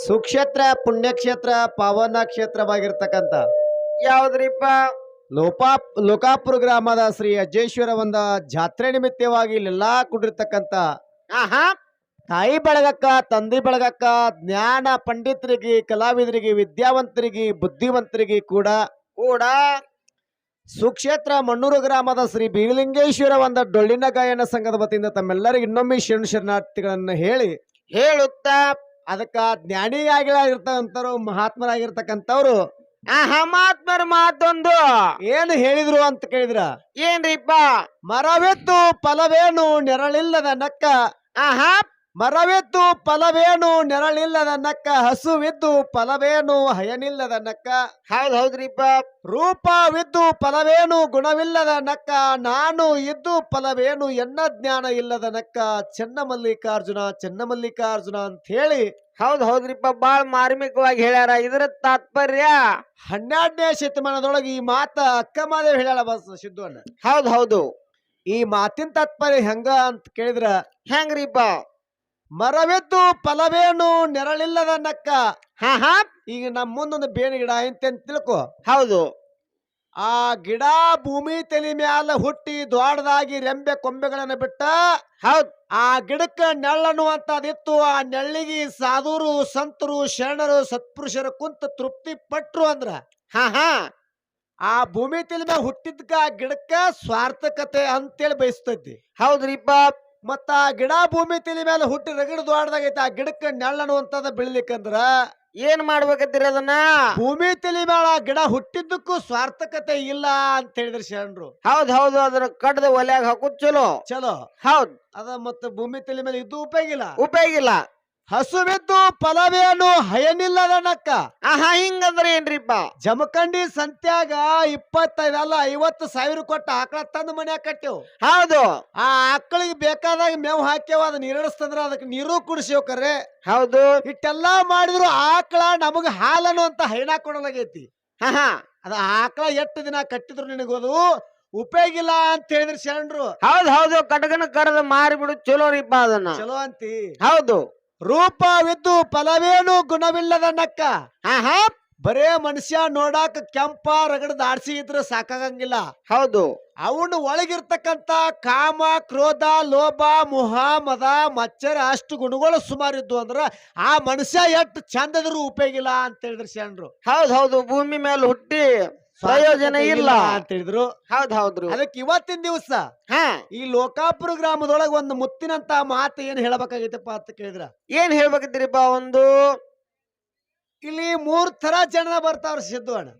ಸುಕ್ಷೇತ್ರ ಪುಣ್ಯಕ್ಷೇತ್ರ ಪಾವನ ಕ್ಷೇತ್ರವಾಗಿರ್ತಕ್ಕಂಥ ಯಾವ್ದ್ರಿಪ್ಪ? ಲೋಪಾ ಲೋಕಾಪುರ ಗ್ರಾಮದ ಶ್ರೀ ಅಜ್ಜೇಶ್ವರ ಒಂದ ಜಾತ್ರೆ ನಿಮಿತ್ತವಾಗಿ ಇಲ್ಲೆಲ್ಲಾ ಕುಡಿರ್ತಕ್ಕಂಥ ಆಹಾ. ತಾಯಿ ಬಳಗಕ್ಕ ತಂದೆ ಬಳಗಕ್ಕ ಜ್ಞಾನ ಪಂಡಿತರಿಗೆ ಕಲಾವಿದರಿಗೆ ವಿದ್ಯಾವಂತರಿಗೆ ಬುದ್ಧಿವಂತರಿಗೆ ಕೂಡ ಕೂಡ ಸುಕ್ಷೇತ್ರ ಮಣ್ಣೂರು ಗ್ರಾಮದ ಶ್ರೀ ಬೀರಲಿಂಗೇಶ್ವರ ಒಂದ ಡೊಳ್ಳಿನ ಗಾಯನ ಸಂಘದ ವತಿಯಿಂದ ತಮ್ಮೆಲ್ಲರಿಗೆ ಇನ್ನೊಮ್ಮೆ ಶರಣ ಶರಣಾರ್ಥಿಗಳನ್ನ ಹೇಳಿ ಹೇಳುತ್ತ ಅದಕ್ಕ ಜ್ಞಾನಿಯಾಗಿರ್ತಕ್ಕಂಥವ್ರು ಮಹಾತ್ಮರಾಗಿರ್ತಕ್ಕಂಥವ್ರು ಆ ಹಮಾತ್ಮರ ಮಾತೊಂದು! ಏನು ಹೇಳಿದ್ರು ಅಂತ ಕೇಳಿದ್ರ. ಏನ್ರಿಪ್ಪ? ಮರವೆತ್ತು ಫಲವೇನು ನೆರಳಿಲ್ಲದ ನಕ್ಕ? ಆಹಾ ಮರವೆತ್ತು ಫಲವೇನು ನೆರಳಿಲ್ಲದ ನಕ್ಕ ಹಸುವಿದ್ದು ಫಲವೇನು ಹಯನಿಲ್ಲದ ನಕ್ಕ. ಹೌದ್ ಹೌದ್ರಿಪ್ಪ ರೂಪವಿದ್ದು ಫಲವೇನು ಗುಣವಿಲ್ಲದ ನಕ್ಕ. ನಾನು ಇದ್ದು ಫಲವೇನು ಎನ್ನ ಜ್ಞಾನ ಇಲ್ಲದ ನಕ್ಕ. ಚೆನ್ನಮಲ್ಲಿಕಾರ್ಜುನ ಚೆನ್ನ ಮಲ್ಲಿಕಾರ್ಜುನ ಅಂತ ಹೇಳಿ ಹೌದ್ ಹೌದ್ರಿಪ್ಪ ಬಾಳ್ ಮಾರ್ಮಿಕವಾಗಿ ಹೇಳ್ಯಾರ. ಇದರ ತಾತ್ಪರ್ಯ? ಹನ್ನೆರಡನೇ ಶತಮಾನದೊಳಗೆ ಈ ಮಾತ ಅಕ್ಕ ಮಾದೇವ್ ಹೇಳ್ಯಾಳ ಬಸ್ ಸಿದ್ಧವನ್ನ ಹೌದ್ ಹೌದು. ಈ ಮಾತಿನ ತಾತ್ಪರ್ಯ ಹೆಂಗ ಅಂತ ಕೇಳಿದ್ರ ಹೆಂಗ್ರಿಪ್ಪ ಮರವೆದ್ದು ಫಲವೇನು ನೆರಳಿಲ್ಲದ ನಕ್ಕ. ಹಾ ಹಾ. ಈಗ ನಮ್ಮ ಮುಂದೊಂದು ಬೇವಿನ ಗಿಡ ಐತೆ ಅಂತ ತಿಳ್ಕೊ. ಹೌದು. ಆ ಗಿಡ ಭೂಮಿ ತಲೆ ಮ್ಯಾಲ ಹುಟ್ಟಿ ದೊಡ್ಡದಾಗಿ ರೆಂಬೆ ಕೊಂಬೆಗಳನ್ನ ಬಿಟ್ಟ ಹೌದ್. ಆ ಗಿಡಕ್ಕ ಅದಿತ್ತು ಆ ನೆಳ್ಳಿಗೆ ಸಾಧುರು ಸಂತರು ಶರಣರು ಸತ್ಪುರುಷರು ಕುಂತ ತೃಪ್ತಿ ಪಟ್ರು ಅಂದ್ರ. ಹಾ ಹಾ. ಆ ಭೂಮಿ ತಲೆ ಮ್ಯಾಲ ಹುಟ್ಟಿದ್ಕ ಆ ಗಿಡಕ್ಕ ಸ್ವಾರ್ಥಕತೆ ಅಂತೇಳಿ ಬಯಸ್ತೈತಿ ಹೌದ್ರಿಪ್ಪ. ಮತ್ತ ಆ ಗಿಡ ಭೂಮಿ ತಲೆ ಮೇಲೆ ಹುಟ್ಟಿ ರಗಡ ದೊಡ್ಡದಾಗೈತೆ ಆ ಗಿಡಕ್ಕ ನೆಳ್ಳನ್ನುವಂತದ ಬೆಳಿಲಿಕ್ಕಂದ್ರ ಏನ್ ಮಾಡ್ಬೇಕತ್ತೀರಿ ಅದನ್ನ? ಭೂಮಿ ತಲೆ ಮೇಲೆ ಆ ಗಿಡ ಹುಟ್ಟಿದ್ದಕ್ಕೂ ಸ್ವಾರ್ಥಕತೆ ಇಲ್ಲ ಅಂತ ಹೇಳಿದ್ರು ಶರಣರು. ಹೌದ್ ಹೌದು ಅದನ್ನ ಕಡ್ದ ಒಲೆಯಾಗ ಹಾಕುದ್ ಚಲೋ. ಚಲೋ. ಹೌದ್. ಅದ ಮತ್ತ ಭೂಮಿ ತಲೆ ಮೇಲೆ ಇದ್ದು ಉಪಯೋಗ ಇಲ್ಲ. ಉಪಯೋಗ ಇಲ್ಲ. ಹಸುವಿದ್ದು ಫಲವೇನು ಹಯನಿಲ್ಲದ ನಕ್ಕ ಆಹಾ ಹಿಂಗಂದ್ರ ಏನ್ರಿಪ್ಪ? ಜಮಖಂಡಿ ಸಂತ್ಯಾಗ ಇಪ್ಪತ್ತೈದು ಅಲ್ಲ ಐವತ್ತು ಸಾವಿರ ಕೊಟ್ಟ ಆಕಳ ತಂದು ಮನ್ಯಾಗ ಕಟ್ಟೆವು. ಹೌದು. ಆ ಆಕಳಿಗೆ ಬೇಕಾದಾಗ ಮೇವು ಹಾಕ್ಯವ ಅದನ್ನ ನೀರಡಿಸ್ತಂದ್ರ ಅದಕ್ಕೆ ನೀರು ಕುಡಿಸ್ಯವ್ ಕರೆ ಹೌದು. ಇಟ್ಟೆಲ್ಲಾ ಮಾಡಿದ್ರು ಆಕಳ ನಮಗ ಹಾಲನ್ನು ಅಂತ ಹೈನಾ ಕೊಡಲಾಗೈತಿ. ಹಾ ಹಾ ಅದ ಆಕಳ ಎಷ್ಟು ದಿನ ಕಟ್ಟಿದ್ರು ನಿನಗೋದು ಉಪಯೋಗ ಇಲ್ಲ ಅಂತ ಹೇಳಿದ್ರು ಶರಣರು. ಹೌದು ಹೌದು ಕಟಕನ ಕರೆದು ಮಾರಿ ಬಿಡು ಚಲೋ ರೀಪ ಅದನ್ನ. ಚಲೋ ಅಂತಿ. ಹೌದು. ರೂಪವಿದ್ದು ಫಲವೇನು ಗುಣವಿಲ್ಲದ ನಕ್ಕ. ಬರೇ ಮನುಷ್ಯ ನೋಡಾಕ ಕೆಂಪ ರಗಡದ ಆಡ್ಸಿ ಇದ್ರೆ ಸಾಕಾಗಂಗಿಲ್ಲ. ಹೌದು. ಅವನು ಒಳಗಿರ್ತಕ್ಕಂತ ಕಾಮ ಕ್ರೋಧ ಲೋಭ ಮುಹ ಮದ ಮಚ್ಚರ ಅಷ್ಟು ಗುಣಗಳು ಸುಮಾರು ಇದ್ವು ಅಂದ್ರ ಆ ಮನುಷ್ಯ ಎಷ್ಟು ಚಂದದ್ರು ಉಪಯೋಗಿಲ್ಲ ಅಂತ ಹೇಳಿದ್ರು ಶರಣರು. ಹೌದು ಹೌದು. ಭೂಮಿ ಮೇಲೆ ಹುಟ್ಟಿ ಪ್ರಯೋಜನ ಇಲ್ಲ. ಅಂತ ಹೇಳಿದ್ರು. ಹೌದ್ ಹೌದ್ರಿ. ಅದಕ್ಕೆ ಇವತ್ತಿನ ದಿವಸ ಹಾ. ಈ ಲೋಕಾಪುರ ಗ್ರಾಮದೊಳಗ ಒಂದು ಮುತ್ತಿನಂತ ಮಾತು ಏನ್ ಹೇಳ್ಬೇಕಾಗೈತಪ್ಪ ಅಂತ ಕೇಳಿದ್ರ? ಏನ್ ಹೇಳ್ಬೇಕಿದ್ರಿಪ್ಪ ಒಂದು? ಇಲ್ಲಿ ಮೂರ್ ತರ ಜನ ಬರ್ತಾವ್ರ ಸಿದ್ದು ಅಣ್ಣ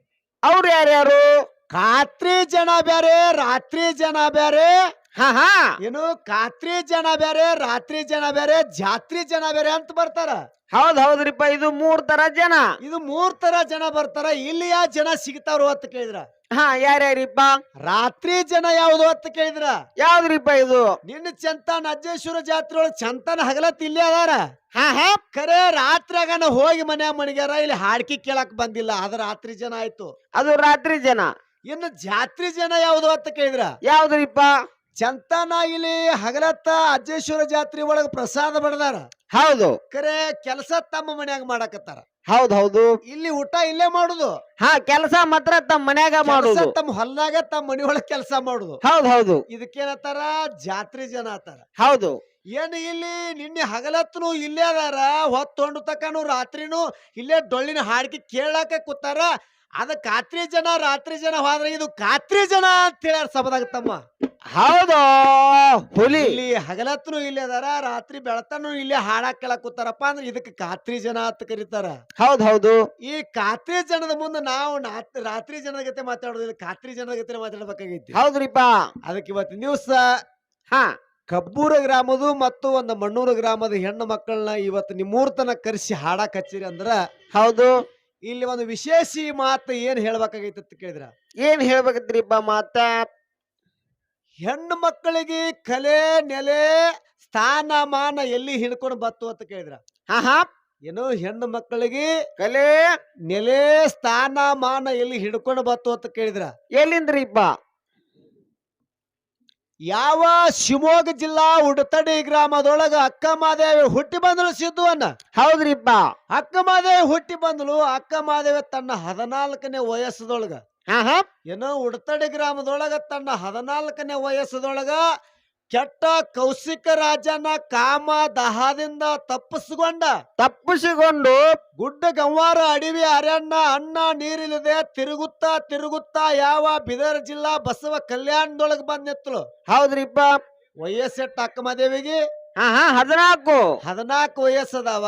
ಅವ್ರು ಯಾರ್ಯಾರು? ಖಾತ್ರಿ ಜನ ಬ್ಯಾರೆ ರಾತ್ರಿ ಜನ ಬ್ಯಾರೆ. ಹಾ ಹಾ. ಏನು ಖಾತ್ರಿ ಜನ ಬ್ಯಾರೆ ರಾತ್ರಿ ಜನ ಬ್ಯಾರೆ ಜಾತ್ರಿ ಜನ ಬ್ಯಾರೆ ಅಂತ ಬರ್ತಾರ. ಹೌದ್ ಹೌದ್ರಿಪ್ಪ ಇದು ಮೂರ್ ತರ ಜನ. ಇದು ಮೂರ್ ತರ ಜನ ಬರ್ತಾರ ಇಲ್ಲಿ ಯಾವ ಜನ ಸಿಗ್ತಾವ್ರು ಅಂತ ಕೇಳಿದ್ರ. ಹಾ ಯಾರ್ಯಾರಿಪ್ಪ? ರಾತ್ರಿ ಜನ ಯಾವ್ದು ಅಂತ ಕೇಳಿದ್ರ. ಯಾವ್ದ್ರಿಪ್ಪ ಇದು? ನಿನ್ನ ಚಂತನ ಅಜ್ಜೇಶ್ವರ ಜಾತ್ರೆ ಒಳಗ್ ಚಂತಾನ ಹಗಲತ್ ಇಲ್ಲಿ ಅದಾರ. ಹಾ ಹಾ. ಖರೆ ರಾತ್ರಿಯಾಗನ ಹೋಗಿ ಮನೆ ಮನೆಗ್ಯಾರ ಇಲ್ಲಿ ಹಾಡ್ಕಿ ಕೇಳಕ್ ಬಂದಿಲ್ಲ ಅದ ರಾತ್ರಿ ಜನ ಆಯ್ತು. ಅದು ರಾತ್ರಿ ಜನ. ಇನ್ನು ಜಾತ್ರಿ ಜನ ಯಾವ್ದು ಅಂತ ಕೇಳಿದ್ರ. ಯಾವ್ದ್ರಿಪ್ಪ? ಚಂತನ ಇಲ್ಲಿ ಹಗಲತ್ತ ಅಜ್ಜೇಶ್ವರ ಜಾತ್ರೆ ಒಳಗ ಪ್ರಸಾದ ಬಡದಾರ. ಹೌದು. ಕರೆ ಕೆಲಸ ತಮ್ಮ ಮನ್ಯಾಗ ಮಾಡಕತ್ತಾರ. ಹೌದ್ ಹೌದು. ಇಲ್ಲಿ ಊಟ ಇಲ್ಲೇ ಮಾಡುದು. ಹಾ ಕೆಲಸ ಮಾತ್ರ ತಮ್ಮ ಮನ್ಯಾಗ ಮಾಡುದು. ತಮ್ಮ ಹೊಲ್ದಾಗ ತಮ್ಮ ಮನಿ ಒಳಗ್ ಕೆಲಸ ಮಾಡುದು. ಹೌದ್ ಹೌದು. ಇದಕ್ಕೇನತ್ತಾರ? ಜಾತ್ರೆ ಜನ ಆತಾರ. ಹೌದು. ಏನ್ ಇಲ್ಲಿ ನಿನ್ನೆ ಹಗಲತ್ನು ಇಲ್ಲೇ ಅದಾರ ಹೊತ್ತೊಂಡು ತಕನು ರಾತ್ರಿನು ಇಲ್ಲೇ ಡೊಳ್ಳಿನ ಹಾಡಿಕೆ ಕೇಳಾಕ ಕೂತಾರ. ಅದ ಕಾತ್ರಿ ಜನ ರಾತ್ರಿ ಜನ ಹೋದ್ರೆ ಇದು ಕಾತ್ರಿ ಜನ ಅಂತ ಹೇಳ್ಯಾರ ಸಭದಾಗ ತಮ್ಮ. ಹೌದು. ಹುಲಿ. ಇಲ್ಲಿ ಹಗಲತ್ರು ಇಲ್ಲಿ ಅದಾರ ರಾತ್ರಿ ಬೆಳತನು ಇಲ್ಲಿ ಹಾಡಾಕ್ ಕೇಳಾಕ್ ಕೂತಾರಪ್ಪ ಅಂದ್ರೆ ಇದಕ್ಕೆ ಖಾತ್ರಿ ಜನ ಅಂತ ಕರೀತಾರ. ಹೌದ್ ಹೌದು. ಈ ಖಾತ್ರಿ ಜನದ ಮುಂದೆ ನಾವು ನಾತ್- ರಾತ್ರಿ ಜನದ ಜೊತೆ ಮಾತಾಡೋದಿಲ್ಲ ಖಾತ್ರಿ ಜನದ ಜೊತೆ ಮಾತಾಡ್ಬೇಕಾಗೈತಿ. ಹೌದ್ರಿಪ್ಪ. ಅದಕ್ಕೆ ಇವತ್ತು ನ್ಯೂಸ್ ಹಾ. ಕಬ್ಬೂರ ಗ್ರಾಮದು ಮತ್ತು ಒಂದು ಮಣ್ಣೂರು ಗ್ರಾಮದ ಹೆಣ್ಣು ಮಕ್ಕಳನ್ನ ಇವತ್ತು ನಿಮ್ಮೂರ್ ತನಕ ಕರೆಸಿ ಹಾಡಾಕ್ ಹಚ್ಚಿರಿ ಅಂದ್ರ ಹೌದು. ಇಲ್ಲಿ ಒಂದು ವಿಶೇಷ ಮಾತು ಏನ್ ಹೇಳ್ಬೇಕಾಗೈತಿ ಅಂತ ಕೇಳಿದ್ರ? ಏನ್ ಹೇಳ್ಬೇಕತ್ರಿಪ್ಪ ಮಾತ? ಹೆಣ್ಣು ಮಕ್ಕಳಿಗೆ ಕಲೆ ನೆಲೆ ಸ್ಥಾನಮಾನ ಎಲ್ಲಿ ಹಿಡ್ಕೊಂಡು ಬತ್ತು ಅಂತ ಕೇಳಿದ್ರ? ಹಾ ಹಾ ಏನು ಹೆಣ್ಣು ಮಕ್ಕಳಿಗೆ ಕಲೆ. ನೆಲೆ ಸ್ಥಾನಮಾನ ಎಲ್ಲಿ ಹಿಡ್ಕೊಂಡು ಬತ್ತು ಅಂತ ಕೇಳಿದ್ರ? ಎಲ್ಲಿಂದ್ರಿಪ್ಪ ಯಾವ ಶಿವಮೊಗ್ಗ ಜಿಲ್ಲಾ ಉಡತಡಿ ಗ್ರಾಮದೊಳಗ ಅಕ್ಕ ಮಾದೇವಿ ಹುಟ್ಟಿ ಬಂದಳು ಸಿದ್ದುವನ್ನ ಹೌದ್ರಿಪ್ಪ ಅಕ್ಕ ಮಾದೇವಿ ಹುಟ್ಟಿ ಬಂದಳು ಅಕ್ಕ ಮಾದೇವಿ ತನ್ನ ಹದಿನಾಲ್ಕನೇ ವಯಸ್ಸದೊಳಗ. ಏನೋ ಉಡ್ತಡಿ ಗ್ರಾಮದೊಳಗ ತನ್ನ ಹದಿನಾಲ್ಕನೇ ವಯಸ್ಸದೊಳಗ ಕೆಟ್ಟ ಕೌಶಿಕ ರಾಜನ ಕಾಮ ದಹದಿಂದ ತಪ್ಪಿಸಿಕೊಂಡ. ತಪ್ಪಿಸಿಕೊಂಡು ಗುಡ್ಡ ಗಂವಾರ ಅಡವಿ ಅರಣ್ಯ ಅಣ್ಣ ನೀರಿಲ್ಲದೆ ತಿರುಗುತ್ತಾ ತಿರುಗುತ್ತಾ ಯಾವ ಬಿದರ್ ಜಿಲ್ಲಾ ಬಸವ ಕಲ್ಯಾಣದೊಳಗ ಬಂದ್ ನಿತ್ತಳು ಹೌದ್ರಿಪ್ಪ. ವಯಸ್ಸೆಟ್ಟ ಅಕ್ಕ ಮಾದೇವಿಗೆ ಹಾ ಹಾ ಹದಿನಾಲ್ಕು. ಹದಿನಾಲ್ಕು ವಯಸ್ಸದವ?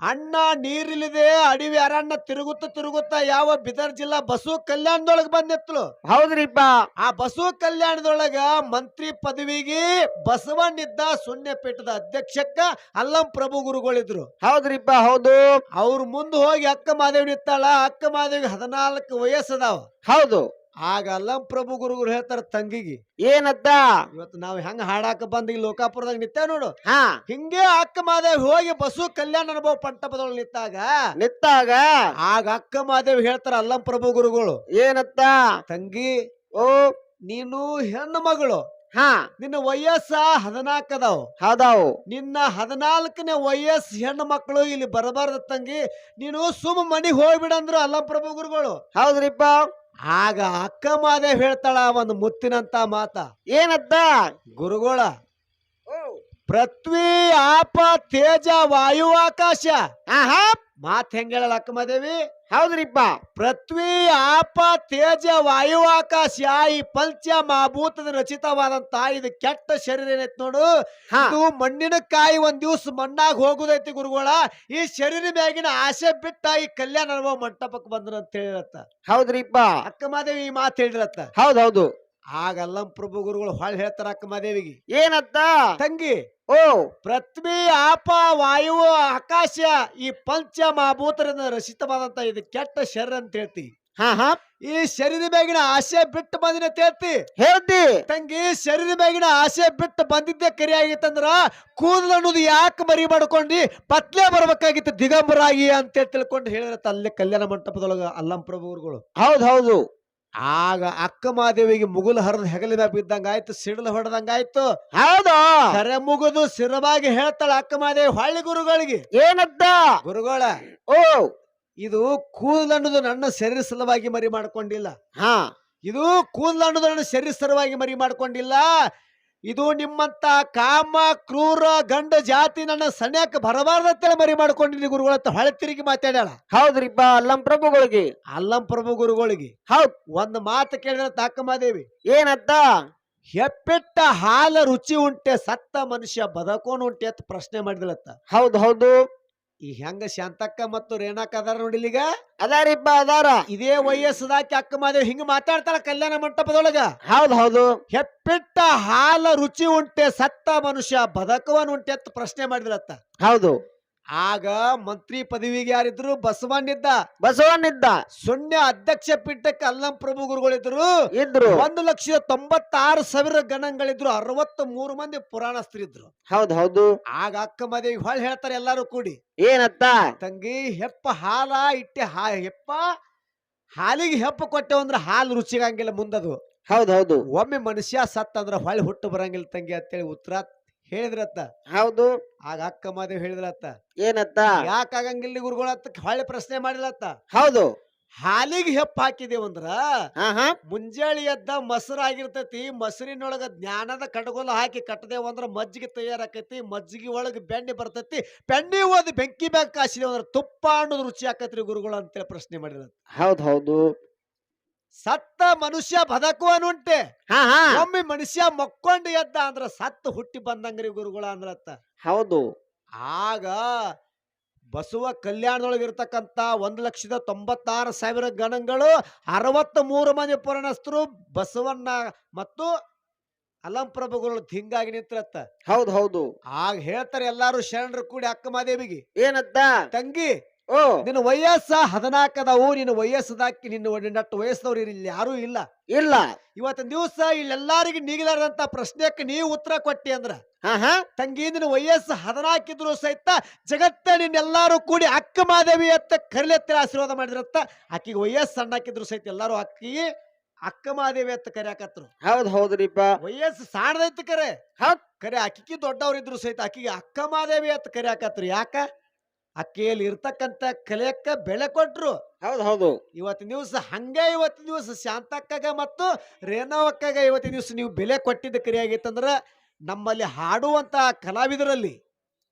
ಅಣ್ಣ ನೀರಿಲ್ಲದೆ ಅಡವಿ ಅರಣ್ಯ ತಿರುಗುತ್ತ ತಿರುಗುತ್ತ ಯಾವ ಬಿದರ್ ಜಿಲ್ಲಾ ಬಸವ ಕಲ್ಯಾಣದೊಳಗ ಬಂದಿತ್ತು ಹೌದ್ರಿಪ್ಪ. ಆ ಬಸವ ಕಲ್ಯಾಣದೊಳಗ ಮಂತ್ರಿ ಪದವಿಗೆ ಬಸವಣ್ಣಿದ್ದ ಶೂನ್ಯ ಪೀಠದ ಅಧ್ಯಕ್ಷಕ್ಕ ಅಲ್ಲಂ ಪ್ರಭು ಗುರುಗಳಿದ್ರು. ಹೌದ್ರಿಪ್ಪ ಹೌದು. ಅವ್ರ ಮುಂದೆ ಹೋಗಿ ಅಕ್ಕ ಮಾದೇವಿ ನಿತ್ತಾಳ ಅಕ್ಕ ಮಾದೇವಿ ಹದಿನಾಲ್ಕು ವಯಸ್ಸದಾವ. ಹೌದು. ಆಗ ಅಲ್ಲಂ ಪ್ರಭು ಗುರುಗಳು ಹೇಳ್ತಾರ ತಂಗಿಗೆ ಏನತ್ತ? ಇವತ್ತು ನಾವು ಹೆಂಗ ಹಾಡಾಕ ಬಂದ್ ಈ ಲೋಕಾಪುರದಾಗ ನಿತ್ತ ನೋಡು. ಹಾ. ಹಿಂಗೆ ಅಕ್ಕ ಮಾದೇವಿ ಹೋಗಿ ಬಸವ ಕಲ್ಯಾಣ ಅನುಭವ ಪಂಟಪದೊಳಗೆ ನಿತ್ತಾಗ ನಿತ್ತಾಗ ಆಗ ಅಕ್ಕ ಮಾದೇವಿ ಹೇಳ್ತಾರ ಅಲ್ಲಂ ಪ್ರಭು ಗುರುಗಳು ಏನತ್ತ? ತಂಗಿ ಓ. ನೀನು ಹೆಣ್ಣು ಮಗಳು. ಹಾ. ನಿನ್ನ ವಯಸ್ಸ ಹದಿನಾಲ್ಕದಾವ್ ಹೌದಾವು. ನಿನ್ನ ಹದಿನಾಲ್ಕನೇ ವಯಸ್ಸು ಹೆಣ್ಣು ಮಕ್ಕಳು ಇಲ್ಲಿ ಬರಬಾರ್ದ ತಂಗಿ. ನೀನು ಸುಮ್ ಮನಿಗ್ ಹೋಗ್ಬಿಡಂದ್ರು ಅಲ್ಲಂ ಪ್ರಭು ಗುರುಗಳು. ಹೌದ್ರಿಪ್ಪ. ಆಗ ಅಕ್ಕ ಮಾದೇವ್ ಹೇಳ್ತಾಳ ಒಂದು ಮುತ್ತಿನಂತ ಮಾತ. ಏನತ್ತ ಗುರುಗಳ ಪೃಥ್ವಿ ಆಪ ತೇಜ ವಾಯು ಆಕಾಶ. ಮಾತ್ ಹೆಂಗ ಹೇಳಲ್ಲ ಅಕ್ಕ ಮಾದೇವಿ? ಹೌದ್ರಿಪ್ಪ. ಪೃಥ್ವಿ ಆಪ ತೇಜ ವಾಯು ಆಕಾಶ ಈ ಪಂಚ ಮಹಾಭೂತದ ರಚಿತವಾದಂತ ಇದು ಕೆಟ್ಟ ಶರೀರ ಏನೈತಿ ನೋಡು? ಇದು ಮಣ್ಣಿನ ಕಾಯಿ ಒಂದ್ ದಿವ್ಸ ಮಣ್ಣಾಗ ಹೋಗುದೈತಿ ಗುರುಗಳ. ಈ ಶರೀರ ಮ್ಯಾಗಿನ ಆಸೆ ಬಿಟ್ಟ ಈ ಕಲ್ಯಾಣ ಅನುಭವ ಮಂಟಪಕ್ಕೆ ಬಂದ್ರ ಅಂತ ಹೇಳಿರತ್ತ. ಹೌದ್ರಿಪ್ಪ. ಅಕ್ಕ ಮಾದೇವಿ ಈ ಮಾತು ಹೇಳಿರತ್ತ. ಹೌದ್. ಹೌದು ಆಗ ಅಲ್ಲಂ ಪ್ರಭು ಗುರುಗಳು ಹೊಳ್ ಹೇಳ್ತಾರ ಅಕ್ಕ ಮಾದೇವಿಗೆ ಏನತ್ತ? ತಂಗಿ ಓ! ಪೃಥ್ವಿ ಆಪ ವಾಯು ಆಕಾಶ ಈ ಪಂಚ ಮಹಾಭೂತರಿಂದ ರಚಿತವಾದಂತ ಇದು ಕೆಟ್ಟ ಶರೀರ ಅಂತ ಹೇಳ್ತಿ. ಹಾ ಹಾ. ಈ ಶರೀರ ಮ್ಯಾಗಿನ ಆಸೆ ಬಿಟ್ಟು ಬಂದಿನ ತೇಳ್ತಿ ಹೇಳ್ತಿ. ತಂಗಿ ಶರೀರ ಮ್ಯಾಗಿನ ಆಸೆ ಬಿಟ್ಟು ಬಂದಿದ್ದೆ ಕರಿ ಆಗಿತ್ತಂದ್ರ ಕೂದಲು ಅನ್ನೋದು ಯಾಕೆ ಮರಿ ಮಾಡ್ಕೊಂಡಿ ಪತ್ಲೆ ಬರ್ಬೇಕಾಗಿತ್ತು ದಿಗಂಬರಾಗಿ ಅಂತ ತಿಳ್ಕೊಂಡು ಹೇಳಿರತ್ತ ಅಲ್ಲೇ ಕಲ್ಯಾಣ ಮಂಟಪದೊಳಗ ಅಲ್ಲಂ ಪ್ರಭುಗಳು ಹೌದು ಹೌದು. ಆಗ ಅಕ್ಕ ಮಾದೇವಿಗೆ ಮುಗುಲು ಹರಿದು ಹೆಗಲಿನ ಬಿದ್ದಂಗ ಆಯ್ತು ಸಿಡಿಲು ಹೊಡೆದಂಗ ಆಯ್ತು ಹೌದು. ಕರೆ ಮುಗುದು ಸಿರವಾಗಿ ಹೇಳ್ತಾಳ ಅಕ್ಕ ಮಾದೇವಿ ಹೊಳ್ಳಿ ಗುರುಗಳಿಗೆ. ಏನದ್ದ? ಗುರುಗಳ ಓ. ಇದು ಕೂದಲು ಅನ್ನೋದು ನನ್ನ ಶರೀರ ಸಲುವಾಗಿ ಮರಿ ಮಾಡ್ಕೊಂಡಿಲ್ಲ. ಹಾ. ಇದು ಕೂದಲು ಅನ್ನೋದು ನನ್ನ ಶರೀರ ಸಲುವಾಗಿ ಮರಿ ಮಾಡ್ಕೊಂಡಿಲ್ಲ. ಇದು ನಿಮ್ಮಂತ ಕಾಮ ಕ್ರೂರ ಗಂಡ ಜಾತಿ ನನ್ನ ಸನ್ಯಾಕ ಬರಬಾರ್ದಂತೇಳಿ ಮರಿ ಮಾಡ್ಕೊಂಡಿದ್ದೀನಿ ಗುರುಗಳ ಹೊಳೆ ತಿರುಗಿ ಮಾತಾಡ್ಯಾಳ. ಹೌದ್ರಿಪ್ಪ ಅಲ್ಲಂ ಪ್ರಭುಗಳಿಗೆ. ಅಲ್ಲಂ ಪ್ರಭು ಗುರುಗಳಿಗೆ. ಹೌದ್. ಒಂದು ಮಾತು ಕೇಳಿದ್ರೆ ತಾಕಮಾದೇವಿ ಏನತ್ತ? ಹೆಪ್ಪಿಟ್ಟ ಹಾಲ ರುಚಿ ಉಂಟೆ ಸತ್ತ ಮನುಷ್ಯ ಬದಕೋನ್ ಉಂಟೆ ಅಂತ ಪ್ರಶ್ನೆ ಮಾಡಿದಳತ್ತ ಹೌದು ಹೌದು. ಈ ಹೆಂಗ ಶಾಂತಕ್ಕ ಮತ್ತು ರೇಣಾಕ ಅದಾರ ನೋಡಿಲಿಗ ಅದಾರಿಪ್ಪ ಅದಾರ. ಇದೇ ವಯಸ್ಸದಾಕಿ ಅಕ್ಕ ಮಾದೇವ್ ಹಿಂಗ ಮಾತಾಡ್ತಾರ ಕಲ್ಯಾಣ ಮಂಟಪದೊಳಗ. ಹೌದ್ ಹೌದು. ಹೆಪ್ಪಿಟ್ಟ ಹಾಲ ರುಚಿ ಉಂಟೆ ಸತ್ತ ಮನುಷ್ಯ ಬದಕವನ್ ಉಂಟೆ ಅಂತ ಪ್ರಶ್ನೆ ಮಾಡಿದ್ರತ್ತ. ಹೌದು. ಆಗ ಮಂತ್ರಿ ಪದವಿಗೆ ಯಾರಿದ್ರು ಬಸವಣ್ಣಿದ್ದ ಬಸವಣ್ಣಿದ್ದ ಸೊನ್ನೆ ಅಧ್ಯಕ್ಷ ಪೀಠಕ್ಕೆ ಅಲ್ಲಂ ಪ್ರಭು ಗುರುಗಳಿದ್ರು. ಇದ್ರು. ಒಂದು ಲಕ್ಷದ ತೊಂಬತ್ತಾರು ಸಾವಿರ ಗಣಗಳಿದ್ರು. ಅರವತ್ತ ಮೂರು ಮಂದಿ ಪುರಾಣಸ್ಥರಿದ್ರು. ಹೌದ್ ಹೌದು. ಆಗ ಅಕ್ಕ ಮದೇವಿ ಹೊಳ್ ಹೇಳ್ತಾರೆ ಎಲ್ಲಾರು ಕೂಡಿ. ಏನತ್ತ? ತಂಗಿ ಹೆಪ್ಪ ಹಾಲ ಇಟ್ಟೆ ಹಾ ಹೆಪ್ಪ ಹಾಲಿಗೆ ಹೆಪ್ಪ ಕೊಟ್ಟೆ ಅಂದ್ರೆ ಹಾಲು ರುಚಿಗಂಗಿಲ್ಲ ಮುಂದದು. ಹೌದ್ ಹೌದು. ಒಮ್ಮೆ ಮನುಷ್ಯ ಸತ್ತಂದ್ರ ಹೊಳೆ ಹುಟ್ಟು ಬರಂಗಿಲ್ಲ ತಂಗಿ ಅಂತೇಳಿ ಉತ್ತರ ಹೇಳಿದ್ರತ್ತ? ಹೌದು. ಆಗ ಅಕ್ಕ ಮಾದೇವ್ ಹೇಳಿದ್ರತ್ತ? ಏನತ್ತ? ಯಾಕಾಗಂಗಿಲ್ಲ ಗುರುಗಳ ಹೊಳ್ಳಿ ಪ್ರಶ್ನೆ ಮಾಡಿಲ್ಲತ್ತ ಹೌದು. ಹಾಲಿಗೆ ಹೆಪ್ಪ ಹಾಕಿದೇವಂದ್ರ ಮುಂಜಾಳಿ ಎದ್ದ ಮೊಸರ ಆಗಿರ್ತೈತಿ ಮೊಸರಿನೊಳಗ ಜ್ಞಾನದ ಕಡಗೋಲ ಹಾಕಿ ಕಟ್ಟದೇವಂದ್ರ ಮಜ್ಜಿಗೆ ತಯಾರಾಕೈತಿ ಮಜ್ಜಿಗೆ ಒಳಗ ಬೆಣ್ಣೆ ಬರ್ತೈತಿ ಬೆಣ್ಣೆ ಓದಿ ಬೆಂಕಿ ಮ್ಯಾಗ ಕಾಸಿದೇವಂದ್ರ ತುಪ್ಪ ಅನ್ನೋದು ರುಚಿ ಆಕತ್ರಿ ಗುರುಗಳು ಅಂತೇಳಿ ಪ್ರಶ್ನೆ ಮಾಡಿದ್ರ ಹೌದು ಹೌದು. ಸತ್ತ ಮನುಷ್ಯ ಬದಕುವನುಂಟೆ ಹಾ ಹಾ. ಒಮ್ಮೆ ಮನುಷ್ಯ ಮಕ್ಕೊಂಡು ಎದ್ದ ಅಂದ್ರ ಸತ್ತು ಹುಟ್ಟಿ ಬಂದಂಗ್ರಿ ಗುರುಗಳ ಅಂದ್ರತ್ತ. ಹೌದು. ಆಗ ಬಸವ ಕಲ್ಯಾಣದೊಳಗೆ ಇರ್ತಕ್ಕಂತ ಒಂದ್ ಲಕ್ಷದ ತೊಂಬತ್ತಾರು ಸಾವಿರ ಗಣಗಳು ಅರವತ್ತ ಮೂರು ಮಂದಿ ಪುರಾಣಸ್ಥರು ಬಸವಣ್ಣ ಮತ್ತು ಅಲಂಪ್ರಭುಗಳು ಹಿಂಗಾಗಿ ನಿಂತ್ರತ್ತ. ಹೌದು ಹೌದು. ಆಗ ಹೇಳ್ತಾರೆ ಎಲ್ಲಾರು ಶರಣರು ಕೂಡಿ ಅಕ್ಕ ಮಾದೇವಿಗೆ ಏನತ್ತ? ತಂಗಿ ನಿನ್ನ ವಯಸ್ಸ ಹದಿನಾಲ್ಕದವು ನಿನ್ನ ವಯಸ್ಸದಾಕಿ ನಿನ್ನ ಒಡನಟ್ಟು ವಯಸ್ಸದವ್ರು ಇಲ್ಲಿ ಯಾರೂ ಇಲ್ಲ. ಇಲ್ಲ. ಇವತ್ತಿನ ದಿವಸ ಇಲ್ಲೆಲ್ಲಾರಿಗೆ ನೀಗಲಾರದಂತ ಪ್ರಶ್ನೆಕ್ಕೆ ನೀವು ಉತ್ತರ ಕೊಟ್ಟಿ ಅಂದ್ರ ತಂಗಿ ನಿನ್ನ ವಯಸ್ಸು ಹದಿನಾಲ್ಕಿದ್ರು ಸಹಿತ ಜಗತ್ತ ನಿನ್ನೆಲ್ಲಾರು ಕೂಡಿ ಅಕ್ಕ ಮಾದೇವಿ ಅತ್ತ ಕರಿಲೆತ್ತರ ಆಶೀರ್ವಾದ ಮಾಡಿದ್ರತ್ತ ಆಕಿಗೆ ವಯಸ್ಸು ಸಣ್ಣಾಕಿದ್ರು ಸಹಿತ ಎಲ್ಲಾರು ಅಕ್ಕಿಗೆ ಅಕ್ಕ ಮಾದೇವಿ ಅಂತ ಕರೆಯಾಕತ್ರು ಹೌದ್ ಹೌದ್ರಿಪ್ಪ ವಯಸ್ಸು ಸಾಣದೈತಿ ಕರೆ. ಹ ಕರೆ ಅಕ್ಕಿಗೆ ದೊಡ್ಡವ್ರಿದ್ರು ಸಹಿತ ಆಕಿಗೆ ಅಕ್ಕ ಮಾದೇವಿ ಅಂತ ಕರೆಯಾಕತ್ರು ಯಾಕ? ಅಕ್ಕಿಯಲ್ಲಿ ಇರ್ತಕ್ಕಂತ ಕಲೆಯಕ್ಕ ಬೆಲೆ ಕೊಟ್ರು. ಹೌದು ಹೌದು. ಇವತ್ತಿನ ದಿವಸ ಹಂಗೆ ಇವತ್ತಿನ ದಿವಸ ಶಾಂತಕ್ಕಗ ಮತ್ತು ರೇಣವಕ್ಕಗ ಇವತ್ತಿನ ದಿವಸ ನೀವು ಬೆಲೆ ಕೊಟ್ಟಿದ್ದ ಕರೆ ಆಗೈತಂದ್ರ ನಮ್ಮಲ್ಲಿ ಹಾಡುವಂತ ಕಲಾವಿದರಲ್ಲಿ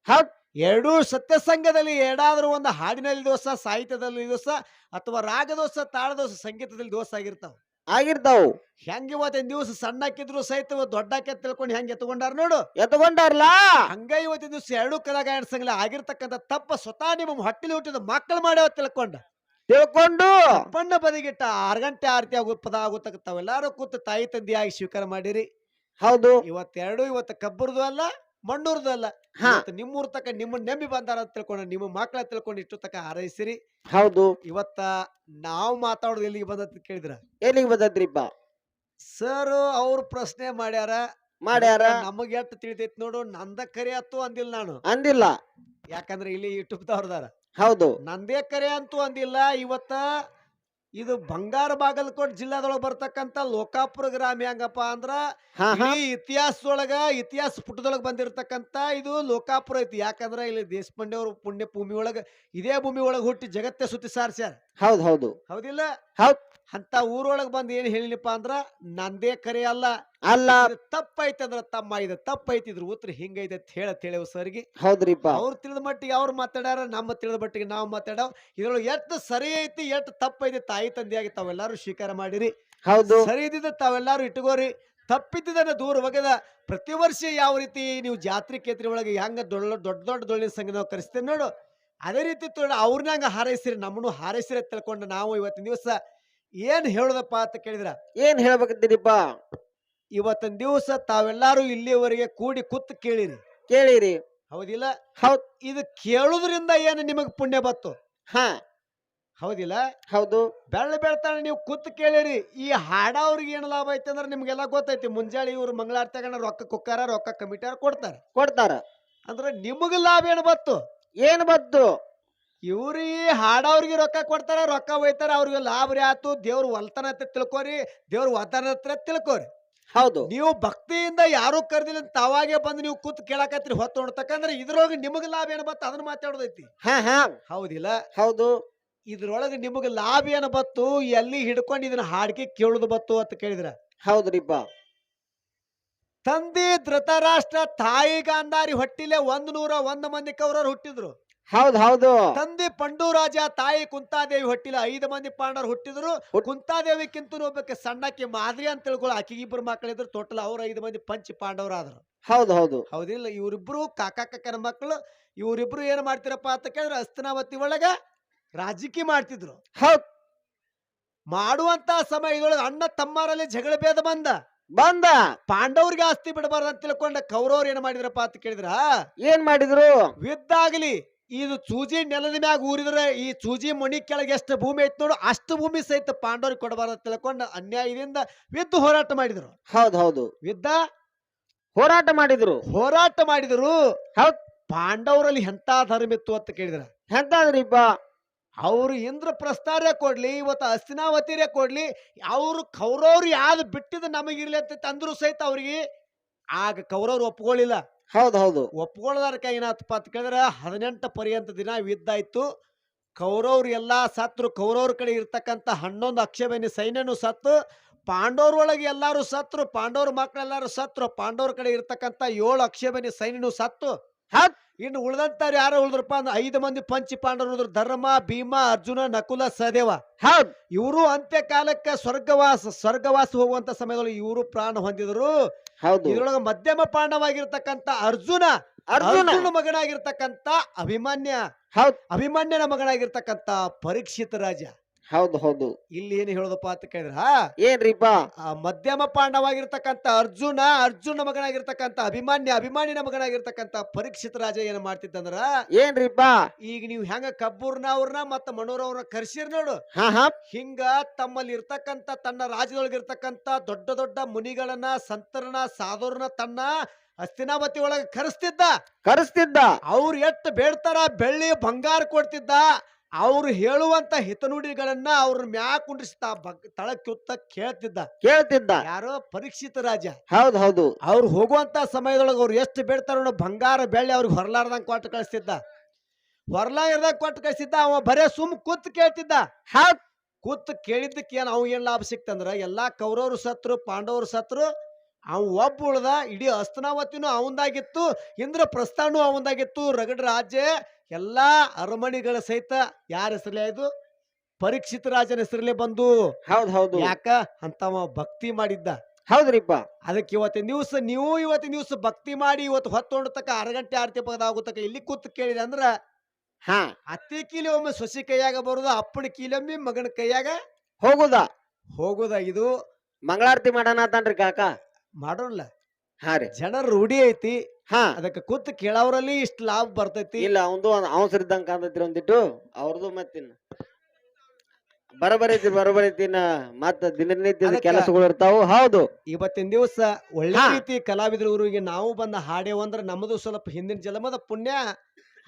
ಹೌದು. ಎರಡೂ ಸತ್ಯಸಂಗದಲ್ಲಿ ಎರಡಾದ್ರೂ ಒಂದು ಹಾಡಿನಲ್ಲಿ ದೋಷ ಸಾಹಿತ್ಯದಲ್ಲಿ ದೋಷ ಅಥವಾ ರಾಗದೋಷ ತಾಳದೋಷ ಸಂಗೀತದಲ್ಲಿ ದೋಷ ಆಗಿರ್ತಾವ. ಆಗಿರ್ತಾವ್. ಹೆಂಗ ಇವತ್ತಿನ ದಿವಸ ಸಣ್ಣಕ್ಕಿದ್ರು ಸಹಿತ ದೊಡ್ಡ ದೊಡ್ಡಕ್ಕೆ ತಿಳ್ಕೊಂಡು ಹೆಂಗ್ ಎತ್ಕೊಂಡಾರ ನೋಡು. ಎತ್ಕೊಂಡಾರ್ಲ? ಹಂಗ ಇವತ್ತಿನ ದಿವಸ ಎರಡು ಕಲಾಗಾಯನ ಸಂಘ ಆಗಿರ್ತಕ್ಕಂಥ ತಪ್ಪ ಸ್ವತಃ ನಿಮ್ಮ ಹೊಟ್ಟೆಲಿ ಹುಟ್ಟಿದ ಮಕ್ಕಳು ಮಾಡ್ಯಾವ ತಿಳ್ಕೊಂಡ. ತಿಳ್ಕೊಂಡು? ಬಣ್ಣ ಬದಿಗಿಟ್ಟ ಆರು ಗಂಟೆ ಆರತಿ ಆಗೋ ಪದ ಆಗುತ್ತಕ್ಕಂಥವೆಲ್ಲಾರು ಕೂತು ತಾಯಿ ತಂದೆಯಾಗಿ ಸ್ವೀಕಾರ ಮಾಡಿರಿ. ಹೌದು. ಇವತ್ತೆರಡು ಇವತ್ತು ಕಬ್ಬುರ್ದು ಅಲ್ಲ ಮಣ್ಣೂರ್ದು ಅಲ್ಲ ಹಾ. ಇವತ್ತು ನಿಮ್ಮೂರ್ ತಕ ನಿಮ್ಮ ನೆಮ್ಮಿ ಬಂದಾರ ಅಂತ ತಿಳ್ಕೊಂಡು ನಿಮ್ಮ ಮಕ್ಕಳ ತಿಳ್ಕೊಂಡು ಇಷ್ಟು ತಕ ಹಾರೈಸಿರಿ. ಹೌದು. ಇವತ್ತ ನಾವು ಮಾತಾಡೋದು ಎಲ್ಲಿಗೆ ಬಂದತ್ ಕೇಳಿದ್ರ? ಎಲ್ಲಿಗೆ ಬಂದದ್ರಿಪ್ಪ ಸರ್ ಅವ್ರ ಪ್ರಶ್ನೆ ಮಾಡ್ಯಾರ. ಮಾಡ್ಯಾರ. ನಮಗ್ ಎಷ್ಟ್ ತಿಳಿತೈತಿ ನೋಡು ನಂದ ಕರೆ ಅತ್ತು ಅಂದಿಲ್ಲ ನಾನು. ಅಂದಿಲ್ಲ. ಯಾಕಂದ್ರೆ ಇಲ್ಲಿ ಯೂಟ್ಯೂಬ್ ದವ್ರದಾರ. ಹೌದು. ನಂದೇ ಕರೆ ಅಂತೂ ಅಂದಿಲ್ಲ. ಇವತ್ತ ಇದು ಬಂಗಾರ ಬಾಗಲಕೋಟ್ ಜಿಲ್ಲಾದೊಳಗೆ ಬರ್ತಕ್ಕಂತ ಲೋಕಾಪುರ ಗ್ರಾಮ ಹೆಂಗಪ್ಪ ಅಂದ್ರ ಇತಿಹಾಸದೊಳಗ ಇತಿಹಾಸ ಪುಟದೊಳಗೆ ಬಂದಿರತಕ್ಕಂತ ಇದು ಲೋಕಾಪುರ ಐತಿ. ಯಾಕಂದ್ರ ಇಲ್ಲಿ ದೇಶಪಾಂಡೆ ಅವರು ಪುಣ್ಯ ಭೂಮಿ ಒಳಗ ಇದೇ ಭೂಮಿ ಒಳಗ ಹುಟ್ಟಿ ಜಗತ್ತೇ ಸುತ್ತಿ ಸಾರ್ಸ್ಯಾರ. ಹೌದು ಹೌದು. ಹೌದಿಲ್ಲ? ಹೌದ್. ಅಂತ ಊರೊಳಗೆ ಬಂದು ಏನ್ ಹೇಳಿನಪ್ಪ ಅಂದ್ರ ನಂದೇ ಕರೆ ಅಲ್ಲ. ಅಲ್ಲ. ತಪ್ಪೈತೆ ಅಂದ್ರ ತಮ್ಮ ಇದು ತಪ್ಪೈತಿ ಇದ್ರ ಉತ್ತರ ಹಿಂಗೈತೆ ಅಂತ ಹೇಳ ತಿಳಿಯವ್ ಸರ್ಗಿ. ಹೌದ್ರಿಪ್ಪ. ಅವ್ರು ತಿಳಿದ ಮಟ್ಟಿಗೆ ಅವ್ರು ಮಾತಾಡ್ಯಾರ ನಮ್ಮ ತಿಳಿದ ಮಟ್ಟಿಗೆ ನಾವು ಮಾತಾಡವ್ ಇದ್ರೊಳಗೆ ಎಷ್ಟು ಸರಿ ಐತಿ ಎಷ್ಟು ತಪ್ಪೈತಿ ತಾಯಿ ತಂದೆಯಾಗಿ ತಾವೆಲ್ಲಾರು ಸ್ವೀಕಾರ ಮಾಡಿರಿ. ಹೌದು. ಸರಿ ಇದ್ದಿದ್ದ ತಾವೆಲ್ಲಾರು ಇಟ್ಕೋರಿ. ತಪ್ಪಿದ್ದನ್ನ ದೂರ ಒಗೆದ ಪ್ರತಿ ವರ್ಷ ಯಾವ ರೀತಿ ನೀವು ಜಾತ್ರೆ ಕೇತ್ರಿ ಒಳಗೆ ಹೆಂಗ ದೊಡ್ಡ ದೊಡ್ಡ ದೊಡ್ಡ ದೊಳ್ಳಿನ ಸಂಘ ನಾವು ಕರೆಸ್ತೇವೆ ನೋಡು. ಅದೇ ರೀತಿ ತೊಡ ಅವ್ರನ್ನ ಹಾರೈಸಿರಿ ನಮ್ಮನ್ನು ಹಾರೈಸಿರಿ ತಿಳ್ಕೊಂಡು ನಾವು ಇವತ್ತಿನ ದಿವಸ ಏನ್ ಹೇಳುದಪ್ಪ ಅಂತ ಕೇಳಿದ್ರ? ಏನ್ ಹೇಳ್ಬೇಕಂತೀರಿಪ್ಪ ಇವತ್ತಿನ ದಿವಸ ತಾವೆಲ್ಲಾರು ಇಲ್ಲಿವರೆಗೆ ಕೂಡಿ ಕುತ್ತು ಕೇಳಿರಿ. ಕೇಳಿರಿ. ಹೌದಿಲ್ಲ? ಹೌದ್. ಇದು ಕೇಳುದ್ರಿಂದ ಏನು ನಿಮಗ್ ಪುಣ್ಯ ಬತ್ತು? ಹಾ. ಹೌದಿಲ್ಲ? ಹೌದು. ಬೆಳ್ಳ ಬೆಳ್ತಾನೆ ನೀವು ಕುತ್ತು ಕೇಳಿರಿ. ಈ ಹಾಡವ್ರಿಗೆ ಏನು ಲಾಭ ಐತೆ ಅಂದ್ರೆ ನಿಮ್ಗೆಲ್ಲ ಗೊತ್ತೈತಿ. ಮುಂಜಾನೆ ಇವ್ರು ಮಂಗಳಾರತಿಯಾಗ ರೊಕ್ಕ ಕುಕ್ಕಾರ ರೊಕ್ಕ ಕಮಿಟಾರ ಕೊಡ್ತಾರೆ. ಕೊಡ್ತಾರ. ಅಂದ್ರೆ ನಿಮಗ ಲಾಭ ಏನು ಬತ್ತು? ಏನ್ ಬತ್ತು? ಇವ್ರಿಗೆ ಹಾಡವ್ರಿಗೆ ರೊಕ್ಕ ಕೊಡ್ತಾರ ರೊಕ್ಕ ಒಯ್ತಾರ ಅವ್ರಿಗೆ ಲಾಭ ರೀ ಆತು. ದೇವ್ರ ಒಲ್ತನ ಅಂತ ತಿಳ್ಕೊರಿ ದೇವ್ರ ವತನ ಹತ್ರ ತಿಳ್ಕೊರಿ. ಹೌದು. ನೀವು ಭಕ್ತಿಯಿಂದ ಯಾರು ಕರೆದಿಲ್ಲ ತಾವಾಗೆ ಬಂದು ನೀವು ಕೂತ್ ಕೇಳಕತ್ರಿ ಹೊತ್ತು ನೋಡ್ತಕ್ಕಂದ್ರೆ ಇದ್ರೊಳಗೆ ನಿಮಗ್ ಲಾಭ ಏನು ಬತ್ತು ಅದನ್ನ ಮಾತಾಡೋದೈತಿ. ಹಾ ಹಾ. ಹೌದಿಲ್ಲ? ಹೌದು. ಇದ್ರೊಳಗೆ ನಿಮಗೆ ಲಾಭ ಏನು ಬತ್ತು ಎಲ್ಲಿ ಹಿಡ್ಕೊಂಡು ಇದನ್ನ ಹಾಡಿಕೆ ಕೇಳುದು ಬತ್ತು ಅಂತ ಕೇಳಿದ್ರ? ಹೌದ್ರಿಪ್ಪ ತಂದೆ ಧೃತರಾಷ್ಟ್ರ ತಾಯಿ ಗಾಂಧಾರಿ ಹೊಟ್ಟಿಲೆ ಒಂದ್ ನೂರ ಒಂದ್ ಮಂದಿ ಕೌರವ್ರು ಹುಟ್ಟಿದ್ರು. ಹೌದ್ ಹೌದು. ತಂದೆ ಪಂಡೂರಾಜ ತಾಯಿ ಕುಂತಾದೇವಿ ಹೊಟ್ಟಿಲ್ಲ. ಐದು ಮಂದಿ ಪಾಂಡವರು ಹುಟ್ಟಿದ್ರು. ಹುಟ್- ಕುಂತಾದೇವಿಕ್ಕಿಂತ ಒಬ್ಬಕ್ಕೆ ಸಣ್ಣಕ್ಕೆ ಮಾದರಿ ಅಂತ ತಿಳ್ಕೊಳ್ಳೋ ಆಕಿಗೆ ಇಬ್ಬರು ಮಕ್ಕಳಿದ್ರು. ಟೋಟಲ್ ಅವ್ರ ಐದು ಮಂದಿ ಪಂಚ ಪಾಂಡವರಾದ್ರು. ಹೌದು ಹೌದು. ಹೌದಿಲ್ಲ ಇವರಿಬ್ರು ಕಾಕಾ ಕಾಕನ ಮಕ್ಕಳು ಇವರಿಬ್ರು ಏನ್ ಮಾಡ್ತಿರಪ್ಪ ಅಂತ ಕೇಳಿದ್ರೆ ಅಸ್ತನಾವತಿ ಒಳಗ ರಾಜಕೀಯ ಮಾಡ್ತಿದ್ರು. ಹೌದ್. ಮಾಡುವಂತ ಸಮಯದೊಳಗೆ ಅಣ್ಣ ತಮ್ಮರಲ್ಲಿ ಜಗಳ ಭೇದ ಬಂದ. ಬಂದ. ಪಾಂಡವ್ರಿಗೆ ಆಸ್ತಿ ಬಿಡಬಾರ್ದು ಅಂತ ತಿಳ್ಕೊಂಡ ಕೌರವ್ರು ಏನ್ ಮಾಡಿದ್ರಪ್ಪ ಅಂತ ಕೇಳಿದ್ರ? ಏನ್ ಮಾಡಿದ್ರು? ವಿದ್ದಾಗ್ಲಿ ಇದು ಚೂಜಿ ನೆಲದ ಮ್ಯಾಗ ಊರಿದ್ರೆ ಈ ಚೂಜಿ ಮಣಿ ಕೆಳಗೆ ಎಷ್ಟು ಭೂಮಿ ಐತಿ ನೋಡು ಅಷ್ಟು ಭೂಮಿ ಸಹಿತ ಪಾಂಡವ್ರಿಗೆ ಕೊಡಬಾರ್ದು ಅಂತ ತಿಳ್ಕೊಂಡು ಅನ್ಯಾಯದಿಂದ ವಿದ್ದು ಹೋರಾಟ ಮಾಡಿದ್ರು. ಹೌದು ಹೌದು. ವಿದ್ದ? ಹೋರಾಟ ಮಾಡಿದ್ರು. ಹೋರಾಟ ಮಾಡಿದ್ರು. ಹೌದ್. ಪಾಂಡವರಲ್ಲಿ ಎಂತ ಧರ್ಮ ಇತ್ತು ಅಂತ ಕೇಳಿದ್ರ? ಎಂತಾದ್ರಿಪ್ಪ? ಅವ್ರು ಇಂದ್ರಪ್ರಸ್ಥಾರೇ ಕೊಡ್ಲಿ ಇವತ್ತು ಹಸ್ತಿನಾವತಿರೇ ಕೊಡ್ಲಿ ಅವರು ಕೌರವ್ರು ಯಾವ್ದು ಬಿಟ್ಟಿದ್ದು ನಮಗಿರ್ಲಿ ಅಂತ ತಂದ್ರು ಸಹಿತ ಅವ್ರಿಗೆ. ಆಗ ಕೌರವ್ರು ಒಪ್ಕೊಳ್ಳಿಲ್ಲ ಹೌದ್, ಹೌದು ಒಪ್ಕೊಳ್ಳೋದಕ್ಕೆ ಏನಾತಪ್ಪ ಅಂತ ಕೇಳಿದ್ರೆ ಹದಿನೆಂಟು ಪರ್ಯಂತ ದಿನ ಯುದ್ಧ ಆಯ್ತು ಕೌರವ್ರು ಎಲ್ಲಾ ಸತ್ರು, ಕೌರವ್ರ ಕಡೆ ಇರ್ತಕ್ಕಂಥ ಹನ್ನೊಂದು ಅಕ್ಷಬೇನಿ ಸೈನ್ಯನು ಸತ್ತು, ಪಾಂಡವ್ರ ಒಳಗೆ ಎಲ್ಲಾರು ಸತ್ರು, ಪಾಂಡವ್ರ ಮಕ್ಕಳೆಲ್ಲಾರು ಸತ್ರು, ಪಾಂಡವ್ರ ಕಡೆ ಇರ್ತಕ್ಕಂಥ ಏಳು ಅಕ್ಷಬೇನಿ ಸೈನ್ಯನು ಸತ್ತು. ಇನ್ನು ಉಳ್ದಂತಾರು ಯಾರು ಉಳಿದ್ರಪ್ಪ ಅಂದ್ರೆ ಐದು ಮಂದಿ ಪಂಚಿ ಪಾಂಡವರು ಉಳಿದ್ರು. ಧರ್ಮ ಭೀಮ ಅರ್ಜುನ ನಕುಲ ಸಹದೇವ ಹೌದ್. ಇವರು ಅಂತ್ಯಕಾಲಕ್ಕ ಸ್ವರ್ಗವಾಸ ಸ್ವರ್ಗವಾಸ ಹೋಗುವಂತ ಸಮಯದಲ್ಲಿ ಇವರು ಪ್ರಾಣ ಹೊಂದಿದ್ರು. ಹೌದು. ಇದ್ರೊಳಗೆ ಮಧ್ಯಮ ಪಾಂಡವಾಗಿರ್ತಕ್ಕಂತ ಅರ್ಜುನ ಅರ್ಜುನ. ಮಗನಾಗಿರ್ತಕ್ಕಂತ ಅಭಿಮಾನ್ಯ ಅಭಿಮನ್ಯ. ಹೌದ್. ಅಭಿಮನ್ಯನ ಮಗನಾಗಿರ್ತಕ್ಕಂತ ಪರೀಕ್ಷಿತ ರಾಜ. ಹೌದು ಹೌದು. ಇಲ್ಲಿ ಏನು ಹೇಳೋದಪ್ಪ ಅಂತ ಕೇಳಿದ್ರ ಏನ್ರಿಪ್ಪ ಆ ಮಧ್ಯಮ ಪಾಂಡವಾಗಿರ್ತಕ್ಕಂಥ ಅರ್ಜುನ ಅರ್ಜುನ ಮಗನಾಗಿರ್ತಕ್ಕಂಥ ಅಭಿಮಾನ್ಯ ಅಭಿಮಾನಿನ ಮಗನಾಗಿರ್ತಕ್ಕಂಥ ಪರೀಕ್ಷಿತ ರಾಜ ಏನ್ ಮಾಡ್ತಿದ್ದಂದ್ರ ಏನ್ರಿಪ್ಪ ಈಗ ನೀವು ಹೆಂಗ ಕಬ್ಬೂರ್ನ ಅವ್ರನ್ನ ಮತ್ತ ಮನೋರವ್ರನ್ನ ಕರ್ಸಿರ್ ನೋಡು. ಹಾ ಹಾ. ಹಿಂಗ ತಮ್ಮಲ್ಲಿ ಇರ್ತಕ್ಕಂತ ತನ್ನ ರಾಜ್ಯದೊಳಗಿರ್ತಕ್ಕಂತ ದೊಡ್ಡ ದೊಡ್ಡ ಮುನಿಗಳನ್ನ ಸಂತರನ್ನ ಸಾಧುರನ್ನ ತನ್ನ ಹಸ್ತಿನಾವತಿ ಒಳಗ ಕರೆಸ್ತಿದ್ದ. ಕರೆಸ್ತಿದ್ದ. ಅವ್ರು ಎಷ್ಟು ಬೇಡ್ತಾರ ಬೆಳ್ಳಿ ಬಂಗಾರ ಕೊಡ್ತಿದ್ದ. ಅವ್ರು ಹೇಳುವಂತ ಹಿತನುಡಿಗಳನ್ನ ಅವ್ರ ಮ್ಯಾಕ್ ಕುಂಡ್ರಿಸ್ತಾ ಬಗ್ ತಳಕ್ಯುತ್ತ ಕೇಳ್ತಿದ್ದ. ಕೇಳ್ತಿದ್ದ. ಯಾರೋ ಪರೀಕ್ಷಿತ ರಾಜ. ಹೌದು ಹೌದು. ಅವ್ರು ಹೋಗುವಂತ ಸಮಯದೊಳಗೆ ಅವ್ರು ಎಷ್ಟು ಬೇಡ್ತಾರೋ ಬಂಗಾರ ಬೆಳ್ಳಿ ಅವ್ರಿಗೆ ಹೊರಲಾರ್ದಂಗ್ ಕೊಟ್ಟು ಕಳಿಸ್ತಿದ್ದ. ಹೊರಲಾರ್ದಂಗ್ ಕೊಟ್ಟು ಕಳಿಸಿದ್ದ ಅವ ಬರೇ ಸುಮ್ ಕೂತ್ ಕೇಳ್ತಿದ್ದ. ಹೌದ್. ಕೂತ್ ಕೇಳಿದ್ದಕ್ಕೆ ಏನ್ ಅವ್ ಏನ್ ಲಾಭ ಸಿಕ್ತಂದ್ರ ಎಲ್ಲಾ ಕೌರವರು ಸತ್ರು ಪಾಂಡವರು ಸತ್ರು ಅವ್ ಒಬ್ಬ ಉಳ್ದ ಇಡೀ ಅಸ್ತನಾವತಿನೂ ಅವಂದಾಗಿತ್ತು ಇಂದ್ರ ಪ್ರಸ್ಥಾನು ಅವಂದಾಗಿತ್ತು. ರಗಡ ರಾಜ್ಯ ಎಲ್ಲಾ ಅರಮಣಿಗಳ ಸಹಿತ ಯಾರ ಹೆಸರಲ್ಲೇ ಇದು? ಪರೀಕ್ಷಿತ ರಾಜನ ಹೆಸರಲ್ಲೇ ಬಂದು. ಹೌದು ಹೌದು. ಯಾಕ? ಅಂತವ ಭಕ್ತಿ ಮಾಡಿದ್ದ. ಹೌದ್ರಿಪ್ಪ. ಅದಕ್ಕೆ ಇವತ್ತಿನ ದಿವಸ ನೀವು ಇವತ್ತಿನ ದಿವಸ ಭಕ್ತಿ ಮಾಡಿ ಇವತ್ತು ಹೊತ್ತು ತಕ ಅರ ಗಂಟೆ ಆರತಿ ಪದ ಆಗುತ್ತಕ ಇಲ್ಲಿ ಕೂತ್ ಕೇಳಿದೆ ಅಂದ್ರ ಹಾ. ಅತ್ತಿ ಕೀಲಿ ಒಮ್ಮೆ ಸೊಸಿ ಕೈಯಾಗ ಬರುದು ಅಪ್ಪನ ಕೀಲೊಮ್ಮೆ ಮಗನ ಕೈಯಾಗ ಹೋಗುದ. ಹೋಗುದ ಇದು. ಮಂಗಳಾರತಿ ಮಾಡೋಣ ಅಂತನ್ರಿ ಕಾಕ. ಮಾಡೋಲ್ಲ ಹಾ ರೀ. ಜನರ ರೂಢಿ ಐತಿ. ಹಾ. ಅದಕ್ಕೆ ಕೂತ್ ಕೇಳವರಲ್ಲಿ ಇಷ್ಟ ಲಾಭ ಬರ್ತೈತಿ. ಇಲ್ಲ ಅವಂದು ಅವಸರ ಇದ್ದಂಗ ಕಾಣ್ತೈತಿ ಒಂದಿಟ್ಟು. ಅವ್ರದ್ದು ಮತ್ತಿನ್ ಬರಬರೈತಿ ಬರಬರೈತಿನ ಮತ್ತ ದಿನನಿತ್ಯದ ಅದಕ್ಕ- ಕೆಲಸಗಳು ಇರ್ತಾವು. ಹೌದು. ಇವತ್ತಿನ ದಿವಸ ಒಳ್ಳೆ ಹಾ. ರೀತಿ ಕಲಾವಿದ್ರ ಊರಿಗೆ ನಾವು ಬಂದ ಹಾಡೇವು ಅಂದ್ರೆ ನಮ್ಮದು ಸ್ವಲ್ಪ ಹಿಂದಿನ ಜನ್ಮದ ಪುಣ್ಯ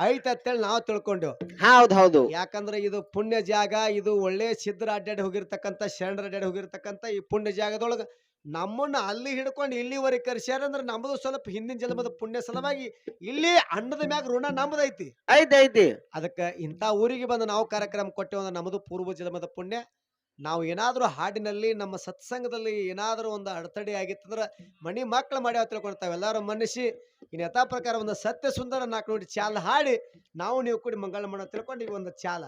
ಐತ ಅಂತೇಳಿ ನಾವು ತಿಳ್ಕೊಂಡೆವು ಹೌದ್ ಹೌದು. ಯಾಕಂದ್ರೆ ಇದು ಪುಣ್ಯ ಜಾಗ ಇದು ಒಳ್ಳೆ ಸಿದ್ಧರ ಅಡ್ಡಾಡಿ ಹೋಗಿರ್ತಕ್ಕಂಥ ಶರಣರ ಅಡ್ಡಾಡಿ ಹೋಗಿರ್ತಕ್ಕಂಥ ಈ ಪುಣ್ಯ ಜಾಗದೊಳಗ ನಮ್ಮನ್ನ ಅಲ್ಲಿ ಹಿಡ್ಕೊಂಡು ಇಲ್ಲಿವರೆಗೆ ಕರ್ಸ್ಯಾರ ಅಂದ್ರೆ ನಮ್ಮದು ಸ್ವಲ್ಪ ಹಿಂದಿನ ಜನ್ಮದ ಪುಣ್ಯ ಸಲುವಾಗಿ ಇಲ್ಲಿ ಅನ್ನದ ಮ್ಯಾಗ ಋಣ ನಮ್ಮದೈತಿ ಐತಿ ಐತಿ. ಅದಕ್ಕೆ ಇಂಥ ಊರಿಗೆ ಬಂದು ನಾವು ಕಾರ್ಯಕ್ರಮ ಕೊಟ್ಟೆವು ಅಂದ್ರೆ ನಮ್ಮದು ಪೂರ್ವ ಜನ್ಮದ ಪುಣ್ಯ. ನಾವು ಏನಾದರೂ ಹಾಡಿನಲ್ಲಿ ನಮ್ಮ ಸತ್ಸಂಗದಲ್ಲಿ ಏನಾದರೂ ಒಂದು ಅಡತಡೆ ಆಗಿತ್ತಂದ್ರೆ ಮಣಿ ಮಕ್ಕಳು ಮಾಡ್ಯಾವ ತಿಳ್ಕೊಳ್ತಾವೆ. ಎಲ್ಲರೂ ಮನ್ನಿಸಿ ಇನ್ನು ಯಥಾ ಪ್ರಕಾರ ಒಂದು ಸತ್ಯ ಸುಂದರ ನಾಲ್ಕು ನೋಡಿ ಚಾಲ ಹಾಡಿ ನಾವು ನೀವು ಕೂಡಿ ಮಂಗಳ ಮಾಡೋ ತಿಳ್ಕೊಂಡು ಈಗ ಒಂದು ಚಾಲ.